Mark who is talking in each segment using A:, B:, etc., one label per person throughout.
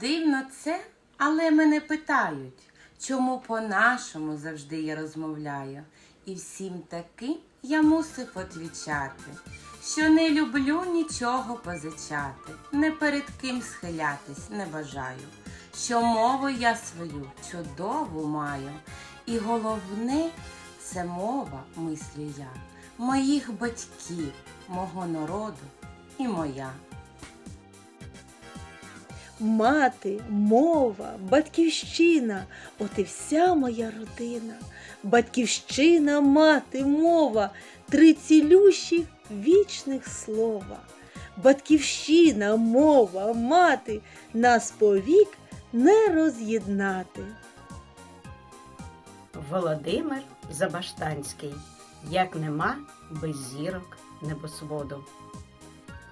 A: Дивно це, але мене питають, чому по-нашому завжди я розмовляю. І всім таки я мусив отвічати, що не люблю нічого позичати, не перед ким схилятись не бажаю, що мову я свою чудову маю, і головне це мова, мислю я, моїх батьків, мого народу і моя.
B: Мати, мова, батьківщина, от і вся моя родина. Батьківщина, мати, мова, три цілющих вічних слова. Батьківщина, мова, мати, нас повік не роз'єднати.
C: Володимир Забаштанський. Як нема без зірок небосводу.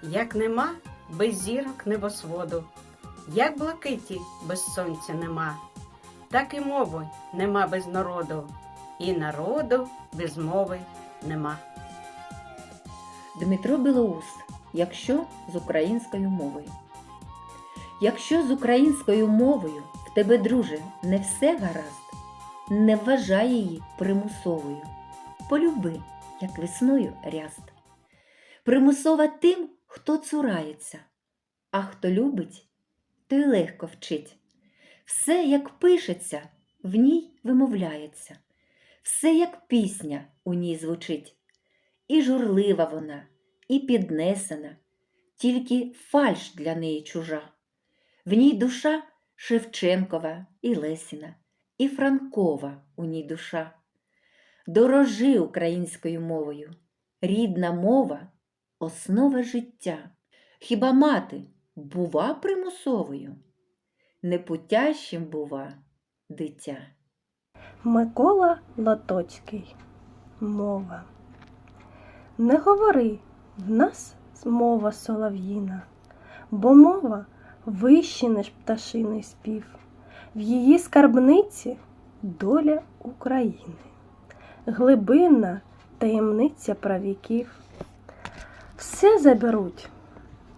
C: Як нема без зірок небосводу. Як блакиті без сонця нема, так і мови нема без народу, і народу без мови нема.
D: Дмитро Білоус, якщо з українською мовою. Якщо з українською мовою в тебе, друже, не все гаразд, не вважай її примусовою. Полюби, як весною ряст. Примусова тим, хто цурається, а хто любить, той легко вчить. Все, як пишеться, в ній вимовляється, все, як пісня у ній звучить. І журлива вона, і піднесена, тільки фальш для неї чужа. В ній душа Шевченкова і Лесіна, і Франкова у ній душа. Дорожи українською мовою, рідна мова основа життя. Хіба мати бува примусовою? Непутящим бува дитя.
B: Микола Латоцький. Мова. Не говори, в нас мова солов'їна, бо мова вище, ніж пташиний спів. В її скарбниці доля України, глибинна таємниця правіків. Все заберуть,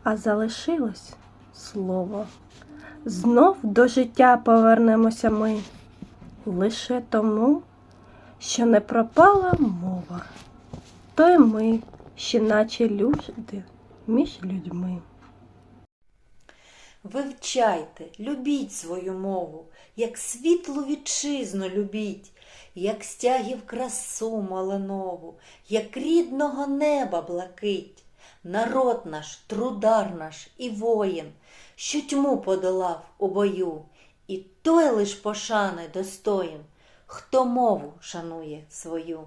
B: а залишилось слово. Знов до життя повернемося ми лише тому, що не пропала мова, то й ми, ще наче люди між людьми.
E: Вивчайте, любіть свою мову, як світлу вітчизну любіть, як стягів красу малинову, як рідного неба блакить. Народ наш, трудар наш і воїн, що тьму подолав у бою, і той лиш пошани достоїн, хто мову шанує свою.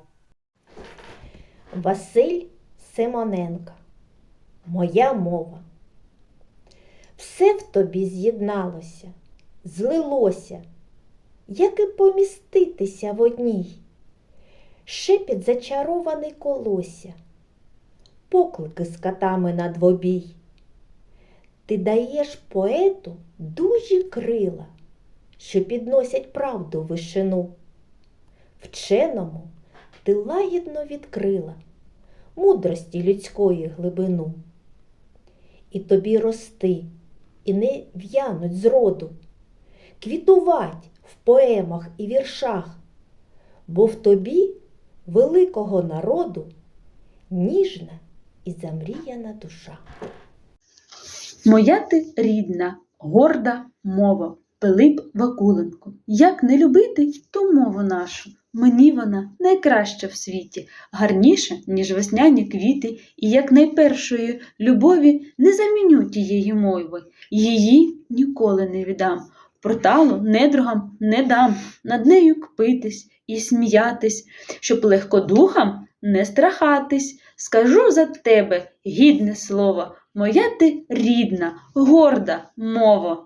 F: Василь Симоненко. Моя мова. Все в тобі з'єдналося, злилося, як і поміститися в одній. Шепіт зачарований колося, поклики з катами на двобій. Ти даєш поету дужі крила, що підносять правду вишину. Вченому ти лагідно відкрила мудрості людської глибину. І тобі рости, і не в'януть зроду, квітувать в поемах і віршах, бо в тобі, великого народу, ніжна і замріяна душа.
G: Моя ти рідна, горда мова, Пилип Вакуленко. Як не любити ту мову нашу? Мені вона найкраща в світі, гарніша, ніж весняні квіти, і як найпершої любові не заміню тієї мови, її ніколи не віддам. Проталу недругам не дам, над нею кпитись і сміятись, щоб легкодухам не страхатись. Скажу за тебе гідне слово, моя ти рідна, горда мова.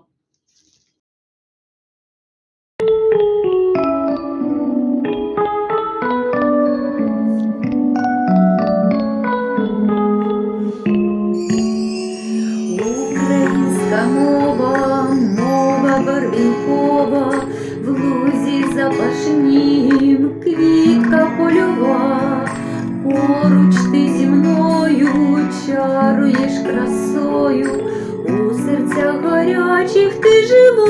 D: Українська мова, мова барвінкова, в лузі запашнім горять живо.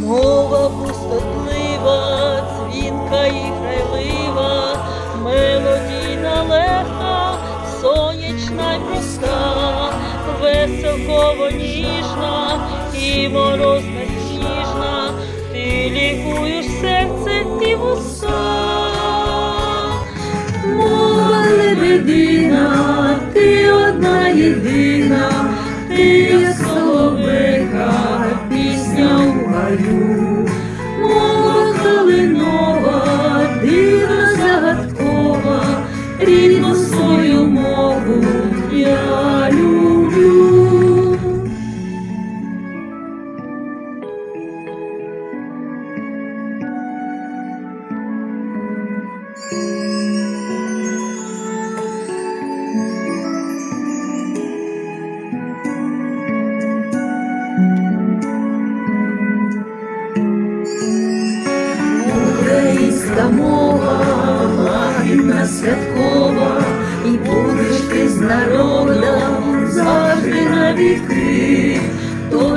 H: Мова пустотлива, дзвінка і грайлива, мелодійна легка, сонячна й проста, веселково ніжна і морозна сніжна, ти лікуєш серце і вуста.
D: Мова лебедина, ти одна єдина,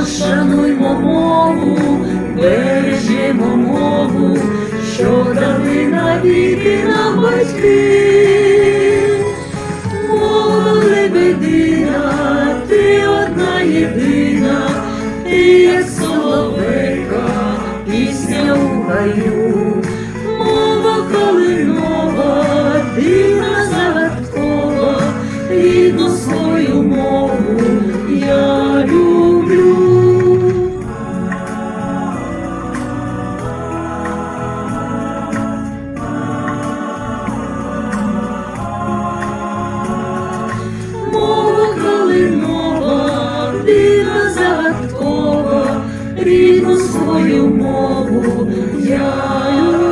D: шануймо мову, бережімо мову, що дали навіки нам батьки. Мова лебедина, ти одна єдина, ти як соловейка, пісня у гаю, свою мову я.